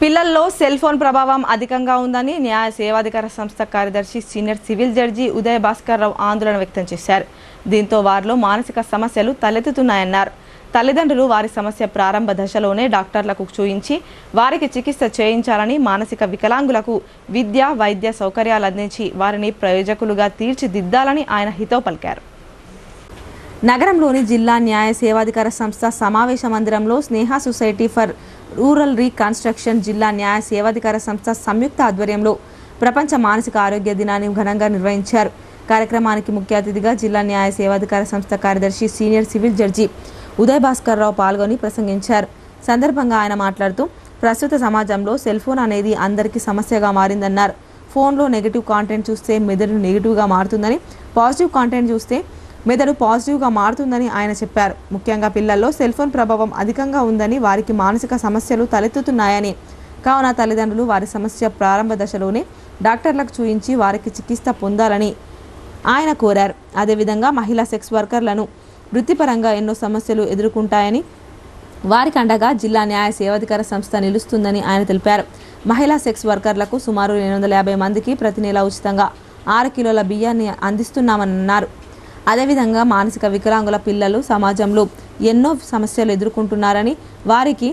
పిల్లల్లో cell phone ప్రభావం అధికంగా ఉందని న్యాయ సేవాధికార సంస్థ కార్యదర్శి senior civil judge Udaya Bhaskar Rao ఆందోళన వ్యక్తం చేశారు. దీంతో వారిలో మానసిక సమస్యలు తలెత్తుతున్నాయన్నారు. తల్లిదండ్రులు వారి సమస్య ప్రారంభ దశలోనే డాక్టర్లకు చూయించి వారికి చికిత్స చేయించాలని మానసిక వికలాంగులకు విద్య వైద్య సౌకర్యాలు అందించి వారిని ప్రయోజకులుగా తీర్చిదిద్దాలని ఆయన హితో పలికారు. నగరంలోని జిల్లా న్యాయ సేవాధికార సంస్థ సమావేశ మందిరంలో Sneha society for rural reconstruction జిల్లా న్యాయ సేవాధికార సంస్థ సంయుక్త ఆధ్వర్యంలో ప్రపంచ మానసిక ఆరోగ్య దినాన్ని ఘనంగా నిర్వహించారు. కార్యక్రమానికి ముఖ్య అతిథిగా జిల్లా న్యాయ సేవాధికార సంస్థ కార్యదర్శి senior civil judge Uday Bhaskar Rao పాల్గొని ప్రసంగించారు. సందర్భంగా ఆయన మాట్లాడుతూ ప్రస్తుత సమాజంలో సెల్ ఫోన్ అనేది అందరికీ సమస్యగా మారిందన్నారు. ఫోన్లో నెగిటివ్ కాంటెంట్ చూస్తే మెదడు నెగిటివ్గా మారుతుందని పాజిటివ్ కాంటెంట్ చూస్తే మెదడు పాజిటివ్గా మారుతుందని ఆయన చెప్పారు. ముఖ్యంగా పిల్లల్లో సెల్ఫోన్ ప్రభావం అధికంగా ఉందని వారికి మానసిక సమస్యలు తలెత్తుతున్నాయని. కావున తల్లిదండ్రులు వారి సమస్య ప్రారంభ దశలోనే డాక్టర్లకు చూయించి వారికి చికిత్స పొందాలని ఆయన కోరారు. అదేవిధంగా మహిళా సెక్స్ వర్కర్లను వృత్తిపరంగా ఎన్నో సమస్యలు ఎదుర్కొంటాయని వారికి అండగా జిల్లా న్యాయ సేవాధికార సంస్థ నిలుస్తుందని ఆయన తెలిపారు. మహిళా సెక్స్ వర్కర్లకు సుమారు రెండు వందల యాభై మందికి ప్రతి నెల ఉచితంగా ఆరు కిలోల బియ్యాన్ని అందిస్తున్నామన్నారు అదేవిధంగా మానసిక వికలాంగుల పిల్లలు సమాజంలో ఎన్నో సమస్యలు ఎదుర్కొంటున్నారని వారికి